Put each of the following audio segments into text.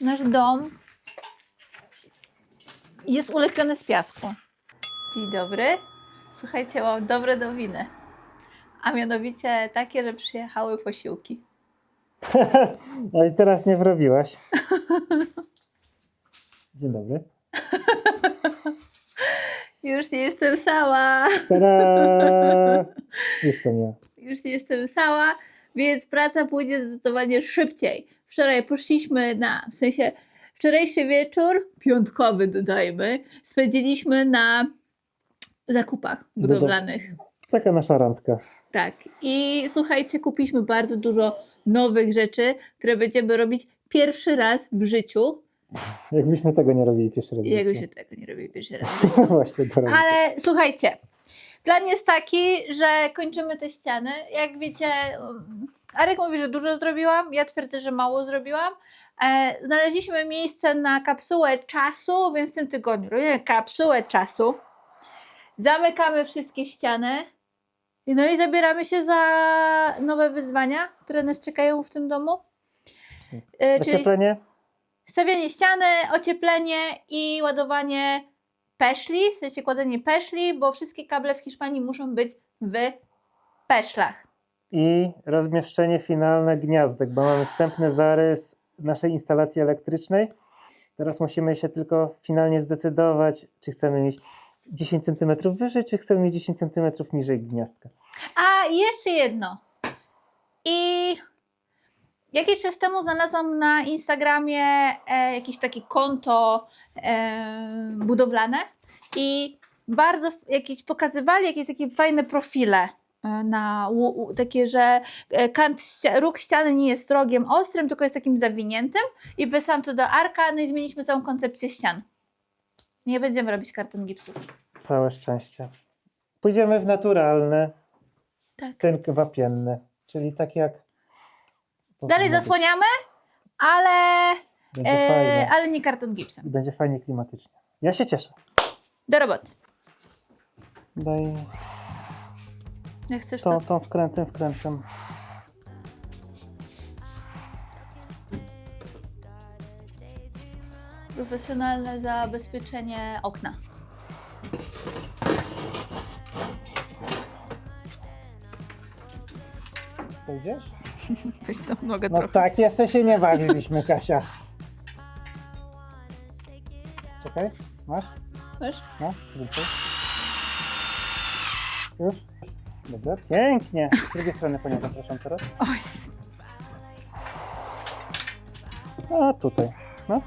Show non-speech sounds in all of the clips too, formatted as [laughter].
nasz dom jest ulepiony z piasku. Dzień dobry. Słuchajcie, mam dobre nowiny. A mianowicie takie, że przyjechały posiłki. [laughs] No i teraz nie wrobiłaś. [laughs] Dzień dobry. [laughs] Już nie jestem sama. Tada! Jestem ja. Już nie jestem sama, więc praca pójdzie zdecydowanie szybciej. Wczoraj poszliśmy na, w sensie wczorajszy wieczór, piątkowy dodajmy, spędziliśmy na zakupach budowlanych. Taka nasza randka. Tak. I słuchajcie, kupiliśmy bardzo dużo nowych rzeczy, które będziemy robić pierwszy raz w życiu. Jakbyśmy tego nie robili pierwszy raz. w Jakby życiu. się tego nie robi pierwszy raz. [laughs] Właśnie to. Ale słuchajcie, plan jest taki, że kończymy te ściany. Jak wiecie, Arek mówi, że dużo zrobiłam, ja twierdzę, że mało zrobiłam. E, znaleźliśmy miejsce na kapsułę czasu, więc w tym tygodniu robimy kapsułę czasu. Zamykamy wszystkie ściany. No i zabieramy się za nowe wyzwania, które nas czekają w tym domu. E, czyli Ocieplenie? stawianie ściany, ocieplenie i ładowanie peszli, w sensie kładzenie peszli, bo wszystkie kable w Hiszpanii muszą być w peszlach. I rozmieszczenie finalne gniazdek, bo mamy wstępny zarys naszej instalacji elektrycznej. Teraz musimy się tylko finalnie zdecydować, czy chcemy mieć 10 cm wyżej, czy chcemy mieć 10 cm niżej gniazdka. A jeszcze jedno. I jakiś czas temu znalazłam na Instagramie e, jakieś takie konto e, budowlane i bardzo jakieś pokazywali jakieś takie fajne profile na łu- łu- takie, że e, kant ścia- róg ściany nie jest rogiem ostrym, tylko jest takim zawiniętym i wysłałam to do Arka, no i zmieniliśmy całą koncepcję ścian. Nie będziemy robić karton gipsu. Całe szczęście. Pójdziemy w naturalne, Tak. tynk wapienny, czyli tak jak. Dalej zasłaniamy, ale E, ale nie karton gipsem. Będzie fajnie klimatycznie. Ja się cieszę. Do roboty. Daj Jak chcesz to. tą, tą wkrętem, wkrętem. Profesjonalne zabezpieczenie okna. Pójdziesz? [laughs] Weź to mogę No tak, jeszcze się nie bawiliśmy, Kasia. Czekaj, masz? Wiesz? No. Już? Dobra, pięknie. Z drugiej strony panią zapraszam teraz. Oj. A tutaj, no.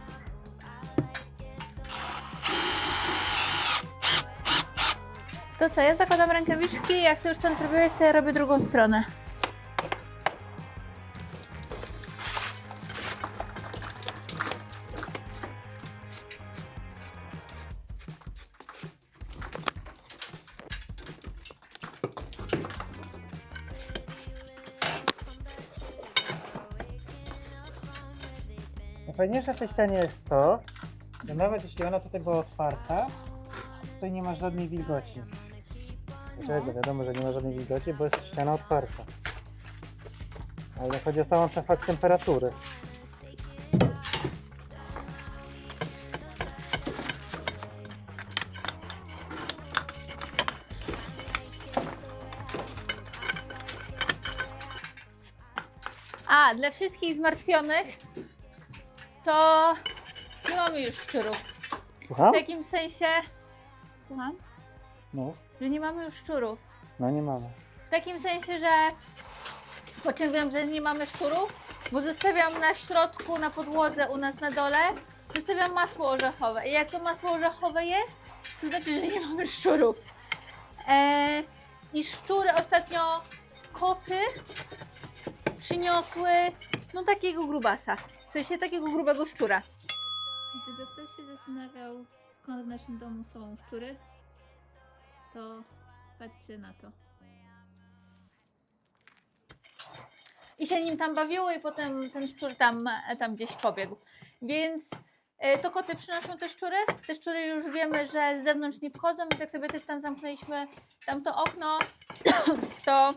To co, ja zakładam rękawiczki, jak ty już tam zrobiłeś, to ja robię drugą stronę. Najfajniejsze w tej ścianie jest to, że nawet jeśli ona tutaj była otwarta, tutaj nie ma żadnej wilgoci. Dlaczego? Wiadomo, że nie ma żadnej wilgoci, bo jest ściana otwarta. Ale chodzi o samą fakt temperatury. A, dla wszystkich zmartwionych, to nie mamy już szczurów. Słucham? W takim sensie... Słucham? No, Że nie mamy już szczurów. no nie mamy. W takim sensie, że po czym wiem, że nie mamy szczurów, bo zostawiam na środku, na podłodze u nas na dole, zostawiam masło orzechowe. I jak to masło orzechowe jest, to znaczy, że nie mamy szczurów. Eee, I szczury ostatnio koty przyniosły no takiego grubasa. W sensie takiego grubego szczura. Gdyby ktoś się zastanawiał, skąd w naszym domu są szczury, to patrzcie na to. I się nim tam bawiło i potem ten szczur tam, tam gdzieś pobiegł. Więc e, to koty przynoszą te szczury. Te szczury już wiemy, że z zewnątrz nie wchodzą, więc jak sobie też tam zamknęliśmy tamto okno, to,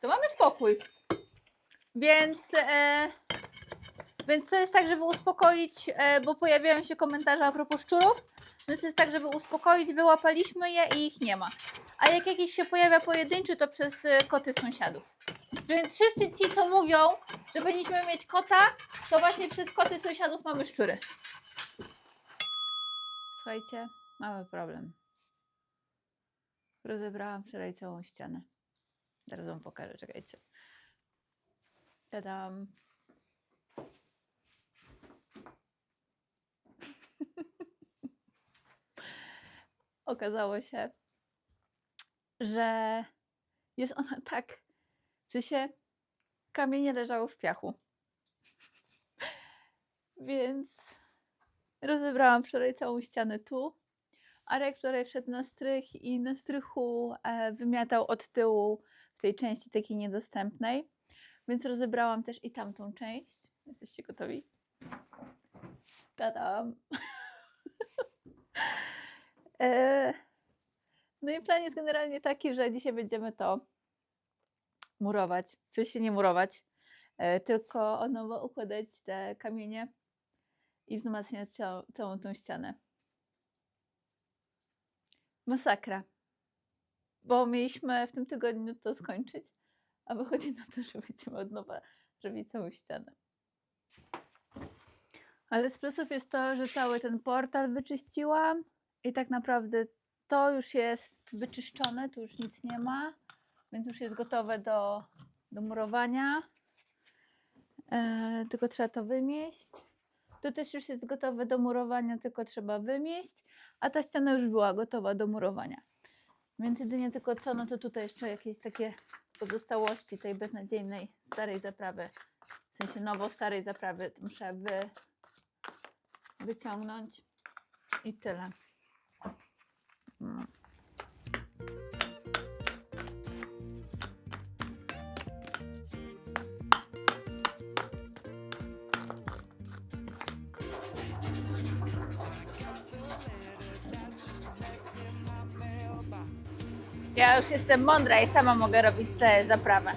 to mamy spokój. Więc e, Więc to jest tak, żeby uspokoić, e, bo pojawiają się komentarze a propos szczurów. Więc to jest tak, żeby uspokoić, wyłapaliśmy je i ich nie ma. A jak jakiś się pojawia pojedynczy, to przez e, koty sąsiadów. Więc wszyscy ci, co mówią, że powinniśmy mieć kota, to właśnie przez koty sąsiadów mamy szczury. Słuchajcie, mamy problem. Rozebrałam wczoraj całą ścianę. Zaraz wam pokażę, czekajcie. Tadam. Okazało się, że jest ona [laughs] tak, w sensie kamienie leżały w piachu. [laughs] Więc rozebrałam wczoraj całą ścianę tu. Arek wczoraj wszedł na strych i na strychu e, wymiatał od tyłu w tej części takiej niedostępnej. Więc rozebrałam też i tamtą część. Jesteście gotowi? Tadam! [laughs] e, no i plan jest generalnie taki, że dzisiaj będziemy to murować. W sensie nie murować, e, tylko od nowa układać te kamienie i wzmacniać całą tą ścianę. Masakra. Bo mieliśmy w tym tygodniu to skończyć, a wychodzi na to, że będziemy od nowa robić całą ścianę. Ale z plusów jest to, że cały ten portal wyczyściłam i tak naprawdę to już jest wyczyszczone, tu już nic nie ma, więc już jest gotowe do, do murowania. E, tylko trzeba to wymieść. To też już jest gotowe do murowania, tylko trzeba wymieść, a ta ściana już była gotowa do murowania. Więc jedynie tylko co, no to tutaj jeszcze jakieś takie pozostałości tej beznadziejnej starej zaprawy, w sensie nowo-starej zaprawy muszę wy, wyciągnąć i tyle. Ja już jestem mądra i sama mogę robić sobie zaprawę.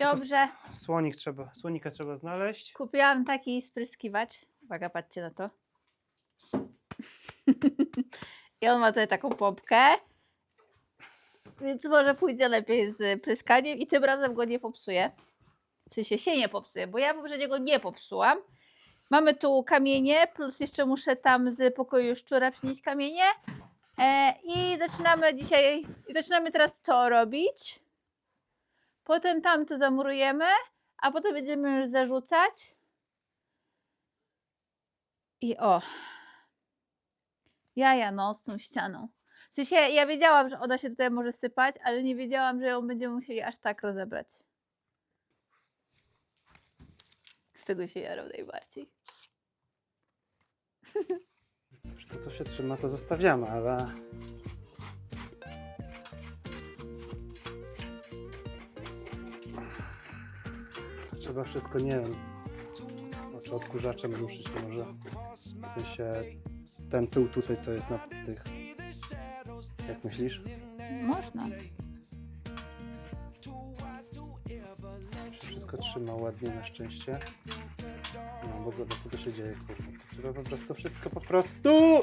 Dobrze. Słonik trzeba, słonika trzeba znaleźć. Kupiłam taki spryskiwacz. Uwaga, patrzcie na to. [laughs] I on ma tutaj taką pompkę. Więc może pójdzie lepiej z pryskaniem i tym razem go nie popsuję. W sensie się nie popsuje, bo ja poprzedniego nie popsułam. Mamy tu kamienie, plus jeszcze muszę tam z pokoju szczura przynieść kamienie. E, I zaczynamy dzisiaj, i zaczynamy teraz to robić. Potem tamto zamurujemy, a potem będziemy już zarzucać. I o. Jaja no z tą ścianą. W sensie ja wiedziałam, że ona się tutaj może sypać, ale nie wiedziałam, że ją będziemy musieli aż tak rozebrać. Z tego się jarał najbardziej. To, co się trzyma, to zostawiamy, ale... Trzeba wszystko, nie wiem, znaczy odkurzaczem ruszyć może. W sensie ten tył tutaj, co jest na tych... Jak myślisz? Można. Się wszystko trzyma ładnie na szczęście. No, bo zobacz, co tu się dzieje, kurde. To trzeba po prostu wszystko po prostu...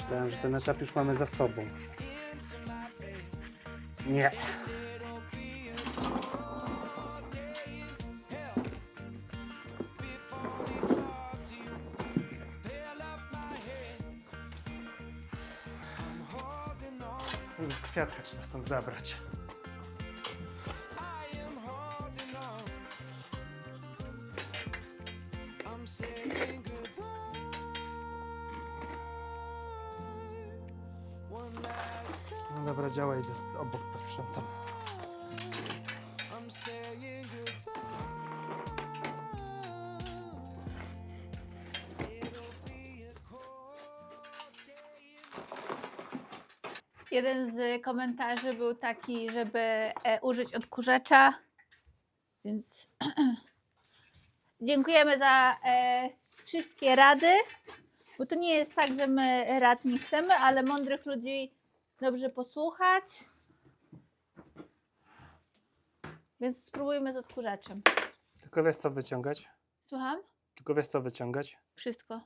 Myślałem, że ten etap już mamy za sobą. Nie. Kwiatka trzeba stąd zabrać. Dobra, działa, idę obok. Jeden z komentarzy był taki, żeby e, użyć odkurzacza, więc [clears throat] dziękujemy za e, wszystkie rady, bo to nie jest tak, że my rad nie chcemy, ale mądrych ludzi dobrze posłuchać. Więc spróbujmy z odkurzaczem. Tylko wiesz co wyciągać? Słucham? Tylko wiesz co wyciągać? Wszystko.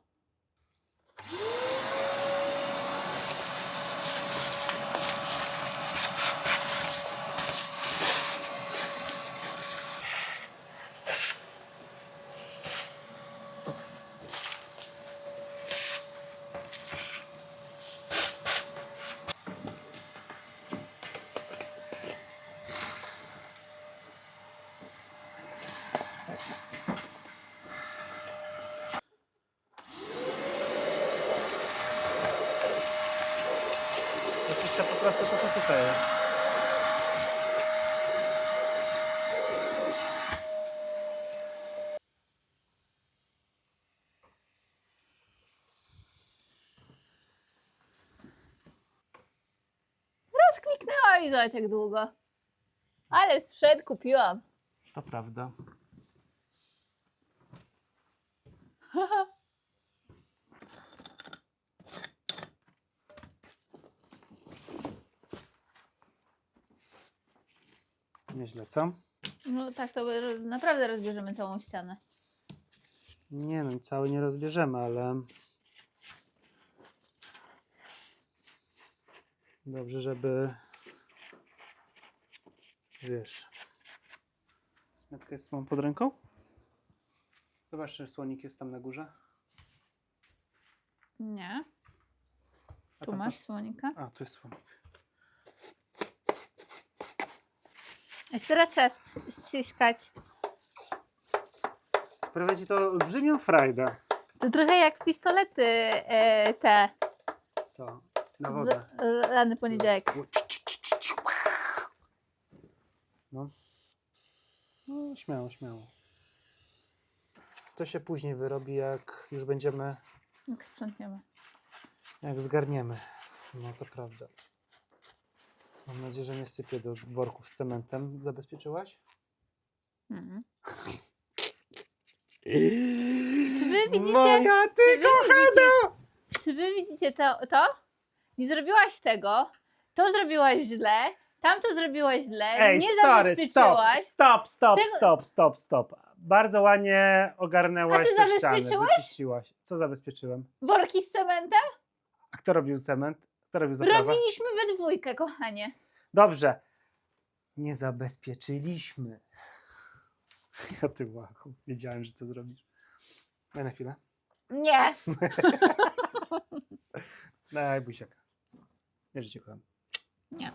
Oczywiście po prostu to co tutaj jest. Raz kliknęłam i zobacz jak długo. Ale sprzęt kupiłam. To prawda. [laughs] Nieźle, co? No tak, to naprawdę rozbierzemy całą ścianę. Nie no, cały nie rozbierzemy, ale... Dobrze, żeby... Wiesz... Smetka jest mam pod ręką? Zobacz, czy słonik jest tam na górze. Nie. A Tu tam masz słonika. A, tu jest słonik. Jeszcze teraz trzeba sp- spciskać. Ci to olbrzymią frajdę. To trochę jak pistolety e, te Co? Na wodę. e, rany poniedziałek. No. No, śmiało, śmiało. To się później wyrobi, jak już będziemy, Jak sprzątniemy. jak zgarniemy. No to prawda. Mam nadzieję, że nie sypię do worków z cementem. Zabezpieczyłaś? Mhm. [laughs] Czy wy widzicie? Moja ty Czy wy widzicie, czy wy widzicie to, to? Nie zrobiłaś tego, to zrobiłaś źle, tamto zrobiłaś źle, Ej, nie stary, stop, zabezpieczyłaś. stop, stop, Tego- stop, stop, stop. Bardzo ładnie ogarnęłaś ty te ściany, wyczyściłaś. Co zabezpieczyłem? Worki z cementem? A kto robił cement? Kto robił zaprawę? Robiliśmy we dwójkę, kochanie. Dobrze. Nie zabezpieczyliśmy. [laughs] Ja ty łachu. Wiedziałem, że to zrobisz. Daj na chwilę. Nie. [laughs] Daj buziaka. Że cię kocham. Nie.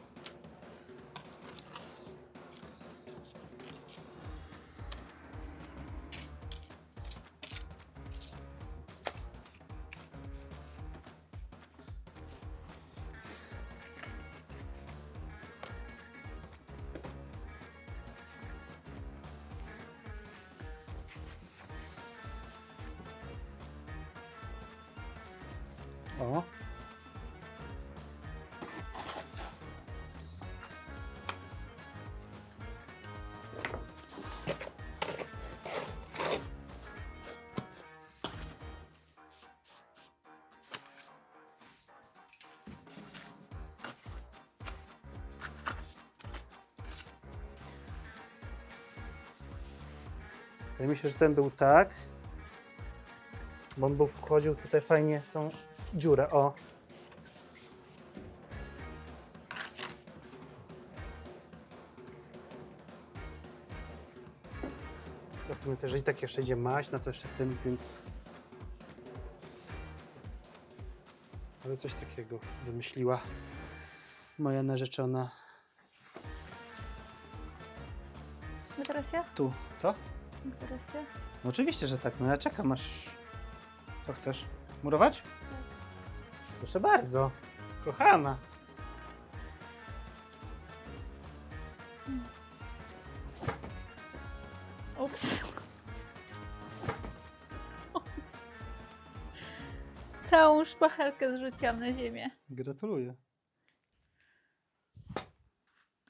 O. Ja myślę, że ten był tak. Bo on był wchodził tutaj fajnie w tą dziurę. O. Ja pamiętam, że i tak jeszcze idzie maść, no to jeszcze tym, więc... Ale coś takiego wymyśliła. moja narzeczona. No teraz ja? Tu. Co? No teraz ja? No oczywiście, że tak. No ja czekam aż... Co chcesz? Murować? Proszę bardzo. Kochana. Ups. Całą szpachelkę zrzuciłam na ziemię. Gratuluję.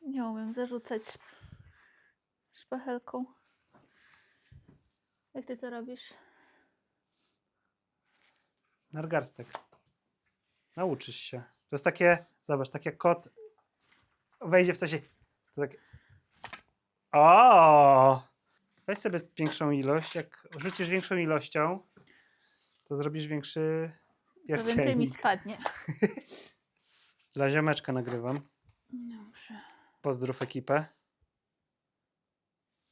Nie umiem zarzucać szp- szpachelką. Jak ty to robisz? Nargarstek. Nauczysz się. To jest takie, zobacz, tak jak kot wejdzie w coś i... To takie... O! Weź sobie większą ilość. Jak rzucisz większą ilością, to zrobisz większy To więcej mi pierściennik. spadnie. [laughs] Dla ziomeczka nagrywam. Dobrze. Pozdrów ekipę.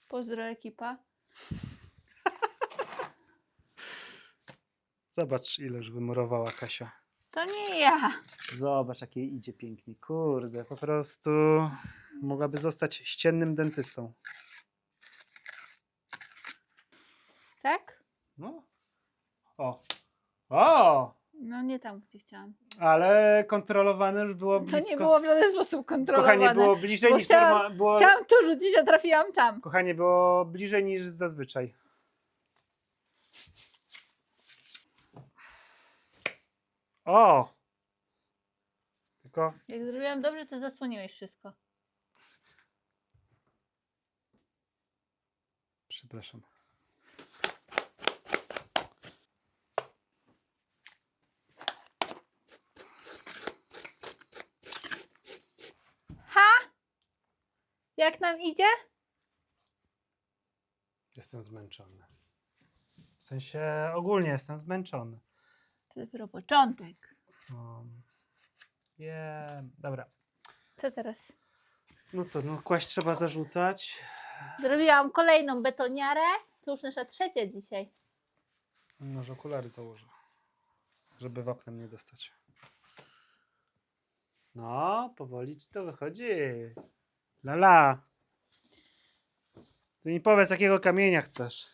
Pozdro ekipa. [laughs] Zobacz, ileż wymurowała Kasia. To nie ja. Zobacz, jak jej idzie pięknie. Kurde, po prostu mogłaby zostać ściennym dentystą. Tak? No. O. O! No nie tam, gdzie chciałam. Ale kontrolowane już było To blisko. nie było w żaden sposób kontrolowane. Kochanie, było bliżej bo niż chciałam- norma... było... Chciałam tu rzucić, a trafiłam tam. Kochanie, było bliżej niż zazwyczaj. O! Tylko Jak zrobiłam dobrze, to zasłoniłeś wszystko. Przepraszam. Jak nam idzie? Jestem zmęczony. W sensie ogólnie jestem zmęczony. To dopiero początek. Um, Wiem. Dobra. Co teraz? No co, no kłaść trzeba zarzucać. Zrobiłam kolejną betoniarę. To już nasza trzecia dzisiaj. Może okulary założę. Żeby w oknem nie dostać. No, powoli ci to wychodzi. Lala. Ty mi powiedz, jakiego kamienia chcesz.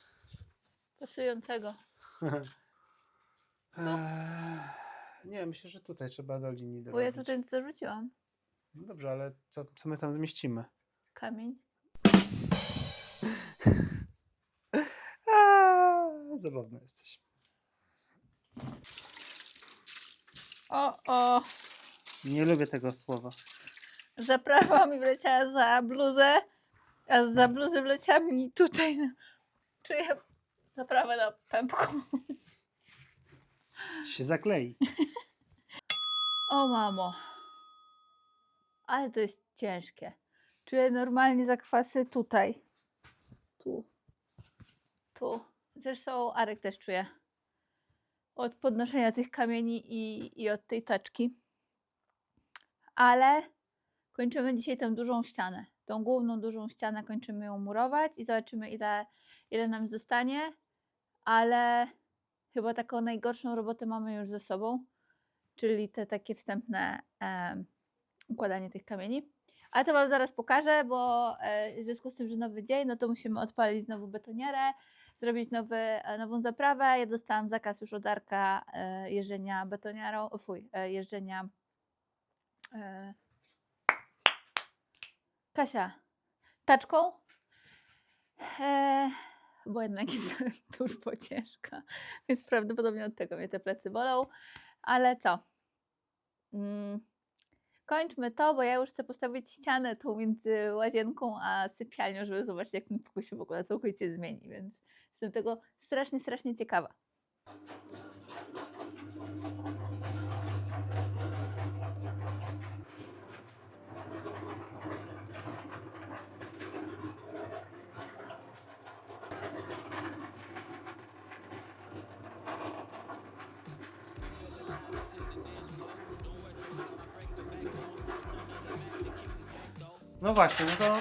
Pasującego. [laughs] Eee, nie, myślę, że tutaj trzeba do linii Bo ja dorobić. tutaj zarzuciłam. No dobrze, ale co, co my tam zmieścimy? Kamień. [laughs] Eee, zabawny jesteś. O, o. Nie lubię tego słowa. Zaprawa mi wleciała za bluzę, a za bluzę wleciała mi tutaj. No. [laughs] Czuję zaprawę na pępku. Się zaklei. [laughs] O mamo. Ale to jest ciężkie. Czuję normalnie zakwasy tutaj. Tu. Tu. Zresztą Arek też czuje. Od podnoszenia tych kamieni i, i od tej taczki. Ale kończymy dzisiaj tę dużą ścianę. Tą główną dużą ścianę kończymy ją murować i zobaczymy ile, ile nam zostanie. Ale chyba taką najgorszą robotę mamy już ze sobą czyli te takie wstępne em, układanie tych kamieni. Ale to Wam zaraz pokażę, bo e, w związku z tym, że nowy dzień, no to musimy odpalić znowu betonierę, zrobić nowy, e, nową zaprawę. Ja dostałam zakaz już od Arka e, jeżdżenia betoniarą, o, fuj, e, jeżdżenia e, Kasia, taczką, e, bo jednak jestem [laughs] turbo ciężka, więc prawdopodobnie od tego mnie te plecy bolą. Ale co? Mm, kończmy to, bo ja już chcę postawić ścianę tą między łazienką a sypialnią, żeby zobaczyć, jak ten pokój się w ogóle całkowicie zmieni, więc jestem tego strasznie, strasznie ciekawa. No właśnie, no to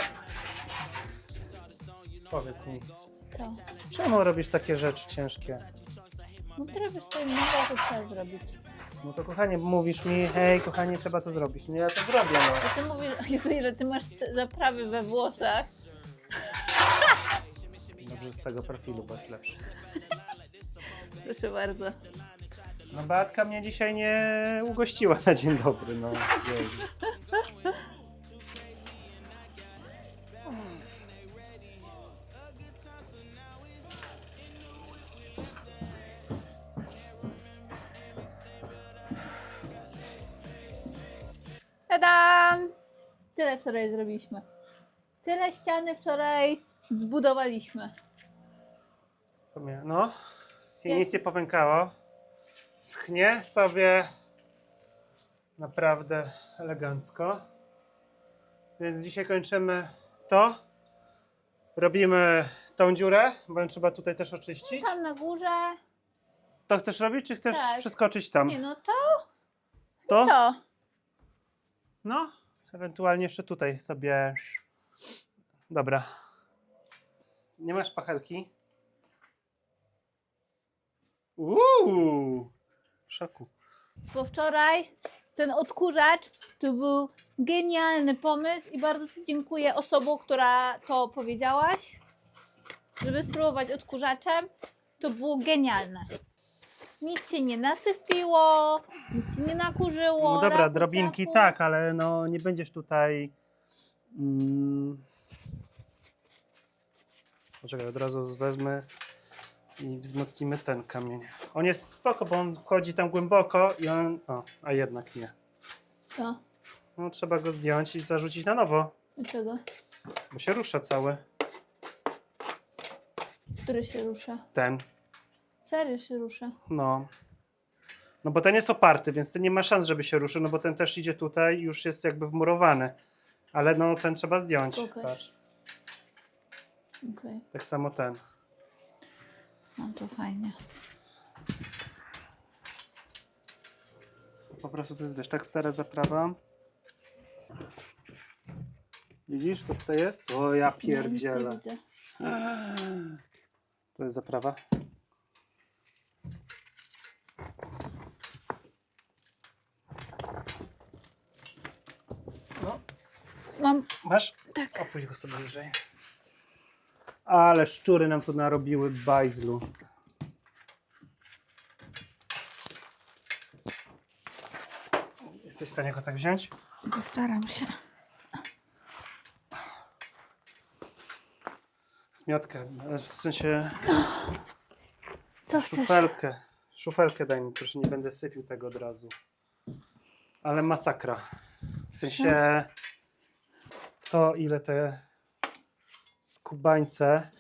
powiedz mi, Co? czemu robisz takie rzeczy ciężkie? No to robisz sobie nowe, to trzeba zrobić. No to kochanie, mówisz mi, hej kochanie, trzeba to zrobić. No ja to zrobię, no. To ty mówisz, [laughs] Jezu, ile ty masz zaprawy we włosach. Dobrze z tego profilu, bo jest lepszy. Proszę bardzo. No Beatka mnie dzisiaj nie ugościła na dzień dobry, no. Jej. Tadam! Tyle wczoraj zrobiliśmy. Tyle ściany wczoraj zbudowaliśmy. No, i Jak- nic nie popękało. Schnie sobie naprawdę elegancko. Więc dzisiaj kończymy to. Robimy tą dziurę, bo ją trzeba tutaj też oczyścić. Tam na górze. To chcesz robić, czy chcesz Tak. przeskoczyć tam? Nie no to, To? to. No, ewentualnie jeszcze tutaj sobie. Dobra. Nie masz pachelki? Uuu! W szoku. Bo wczoraj ten odkurzacz to był genialny pomysł i bardzo Ci dziękuję osobom, która to powiedziałaś, żeby spróbować odkurzaczem. To było genialne. Nic się nie nasypiło, nic się nie nakurzyło. No dobra, raku, drobinki tak, ale no nie będziesz tutaj. Mm, Poczekaj, od razu wezmę i wzmocnimy ten kamień. On jest spoko, bo on wchodzi tam głęboko i on. O, a jednak nie. Co? No trzeba go zdjąć i zarzucić na nowo, Dlaczego? bo się rusza cały. Który się rusza? Ten. Serio się rusza. No. No bo ten jest oparty, więc ten nie ma szans, żeby się ruszył, no bo ten też idzie tutaj i już jest jakby wmurowany. Ale no ten trzeba zdjąć. Pokaż. Patrz. Okej, Tak samo ten. no to fajnie. Po prostu to jest, wiesz, tak stara zaprawa. Widzisz, co tutaj jest? O, ja Ja nic nie pierdzielę. widzę. To jest zaprawa. No, Mam masz? tak. Opuść go sobie wyżej. Ale szczury nam tu narobiły bajzlu. Jesteś w stanie go tak wziąć? Postaram się. Zmiotkę, w sensie Co chcesz? szufelkę. Szufelkę daj mi, proszę, nie będę sypił tego od razu. Ale masakra. W sensie to, ile te skubańce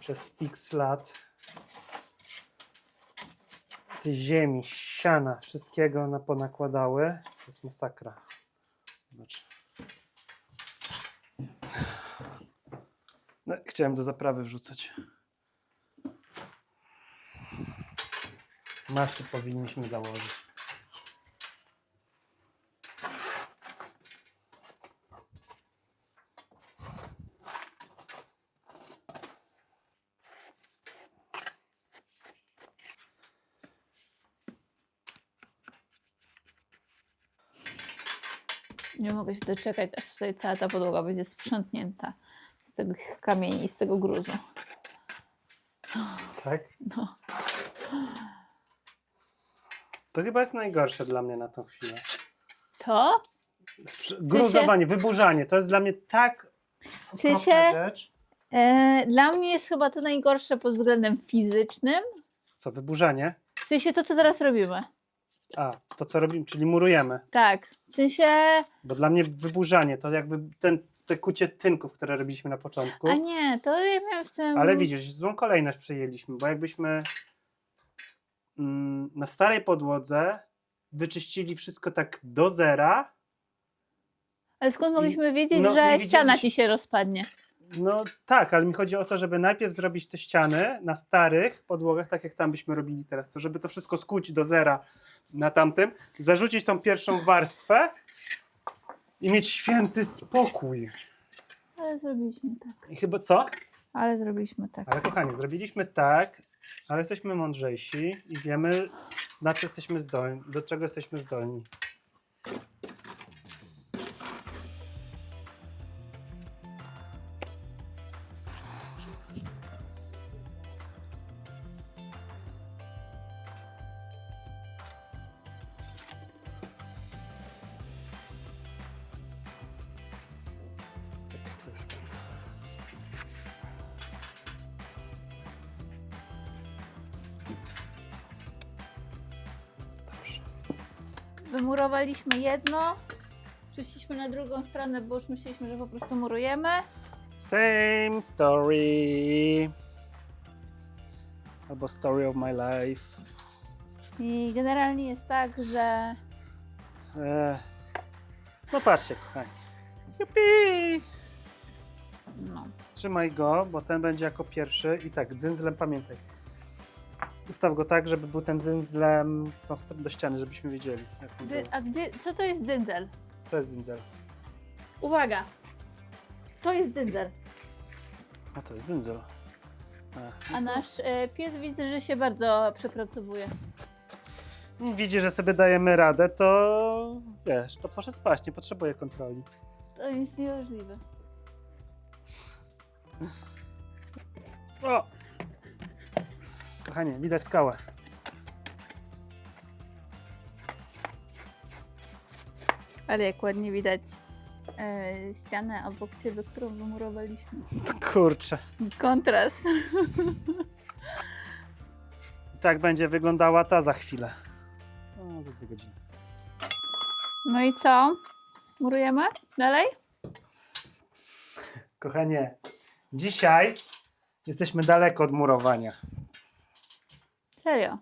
przez x lat tej ziemi, siana, wszystkiego na ponakładały, to jest masakra. No, chciałem do zaprawy wrzucać. Maskę powinniśmy założyć. Nie mogę się doczekać, aż tutaj cała ta podłoga będzie sprzątnięta z tego kamieni z tego gruzu. Tak? No. To chyba jest najgorsze dla mnie na tą chwilę. To? Sprze- Gruzowanie, wyburzanie. To jest dla mnie tak W sensie- okropna rzecz. E, dla mnie jest chyba to najgorsze pod względem fizycznym. Co, wyburzanie? W sensie to, co teraz robimy. A, to co robimy, czyli murujemy. Tak. W sensie. Bo dla mnie wyburzanie to jakby ten, te kucie tynków, które robiliśmy na początku. A nie, to ja miałam z tym. Ale widzisz, złą kolejność przejęliśmy, bo jakbyśmy mm, na starej podłodze wyczyścili wszystko tak do zera, Ale skąd mogliśmy wiedzieć, no, że ściana ci się rozpadnie? no tak, ale mi chodzi o to, żeby najpierw zrobić te ściany na starych podłogach, tak jak tam byśmy robili teraz, to żeby to wszystko skuć do zera na tamtym, zarzucić tą pierwszą warstwę i mieć święty spokój. Ale zrobiliśmy tak. I chyba co? Ale zrobiliśmy tak. Ale kochani, zrobiliśmy tak, ale jesteśmy mądrzejsi i wiemy, na co jesteśmy zdolni, do czego jesteśmy zdolni. Wymurowaliśmy jedno, przeszliśmy na drugą stronę, bo już myśleliśmy, że po prostu murujemy. Same story. Albo story of my life. I generalnie jest tak, że Eee. No patrzcie, kochani. Jupi! no, Trzymaj go, bo ten będzie jako pierwszy. I tak, dzyndzlem pamiętaj. Ustaw go tak, żeby był ten dzyndzlem tą str- do ściany, żebyśmy wiedzieli. Jak on dy, był. a co to jest dzyndzel? To jest dzyndzl. Uwaga! To jest dzyndzel. A to jest dzyndzl. A. A nasz e, pies widzę, że się bardzo przepracowuje. Widzi, że sobie dajemy radę, to wiesz, to proszę spać, nie potrzebuje kontroli. To jest niemożliwe. O! Kochanie, widać skałę. Ale jak ładnie widać e, ścianę obok ciebie, którą wymurowaliśmy. Kurczę. I kontrast. Tak będzie wyglądała ta za chwilę. O, za dwie godziny. No i co? Murujemy? Dalej? Kochanie, dzisiaj jesteśmy daleko od murowania. Serio?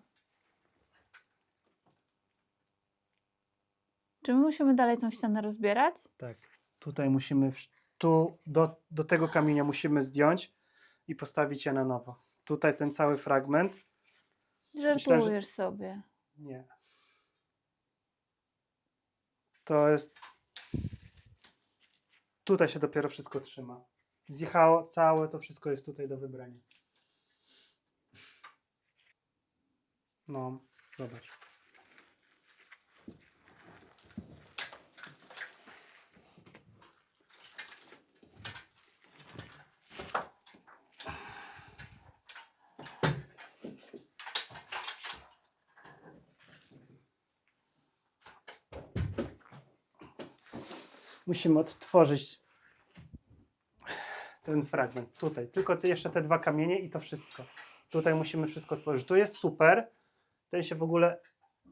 Czy my musimy dalej tą ścianę rozbierać? Tak. Tutaj musimy, wsz- tu do, do tego kamienia musimy zdjąć i postawić je na nowo. Tutaj ten cały fragment. Żartujesz sobie. Nie. To jest. Tutaj się dopiero wszystko trzyma. Zjechało całe, to wszystko jest tutaj do wybrania. No, zobacz. Musimy odtworzyć ten fragment. Tutaj. Tylko jeszcze te dwa kamienie i to wszystko. Tutaj musimy wszystko tworzyć. Tu jest super. Ten się w ogóle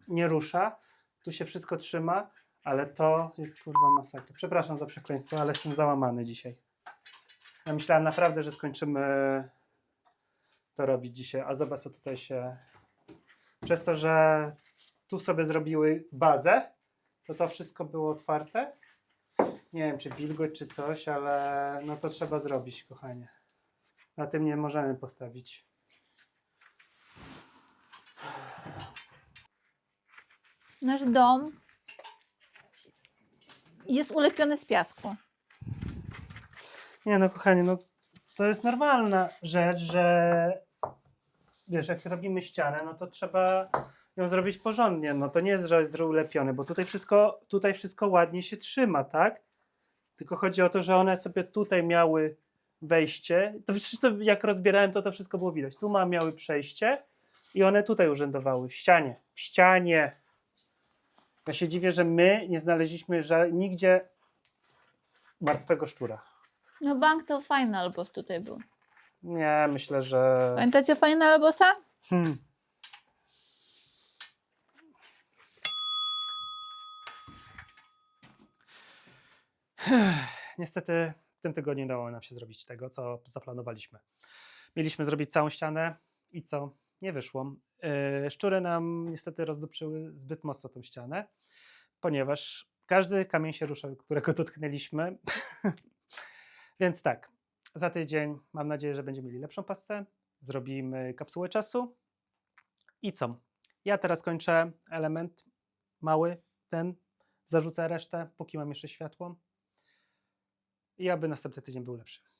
nie rusza. Tu się wszystko trzyma, ale to jest kurwa masakra. Przepraszam za przekleństwo, ale jestem załamany dzisiaj. Ja myślałem naprawdę, że skończymy to robić dzisiaj, a zobacz co tutaj się... Przez to, że tu sobie zrobiły bazę, to to wszystko było otwarte. Nie wiem, czy wilgoć, czy coś, ale no to trzeba zrobić, kochanie. Na tym nie możemy postawić. Nasz dom jest ulepiony z piasku. Nie no, kochanie, no to jest normalna rzecz, że wiesz, jak robimy ścianę, no to trzeba ją zrobić porządnie. No to nie jest, że jest ulepione, bo tutaj wszystko, tutaj wszystko ładnie się trzyma, tak? Tylko chodzi o to, że one sobie tutaj miały wejście. To przecież to, jak rozbierałem, to to wszystko było widać. Tu ma, miały przejście i one tutaj urzędowały, w ścianie. W ścianie. Ja się dziwię, że my nie znaleźliśmy ża- nigdzie martwego szczura. No bank to Final Boss tutaj był. Nie, myślę, że. Pamiętacie Final Bossa? Hmm. [sighs] Niestety w tym tygodniu nie udało nam się zrobić tego, co zaplanowaliśmy. Mieliśmy zrobić całą ścianę i co? Nie wyszło. Yy, Szczury nam niestety rozdupczyły zbyt mocno tą ścianę, ponieważ każdy kamień się ruszał, którego dotknęliśmy. [laughs] Więc tak, za tydzień mam nadzieję, że będziemy mieli lepszą pasę. Zrobimy kapsułę czasu. I co? Ja teraz kończę element mały, ten, zarzucę resztę, póki mam jeszcze światło. I aby następny tydzień był lepszy.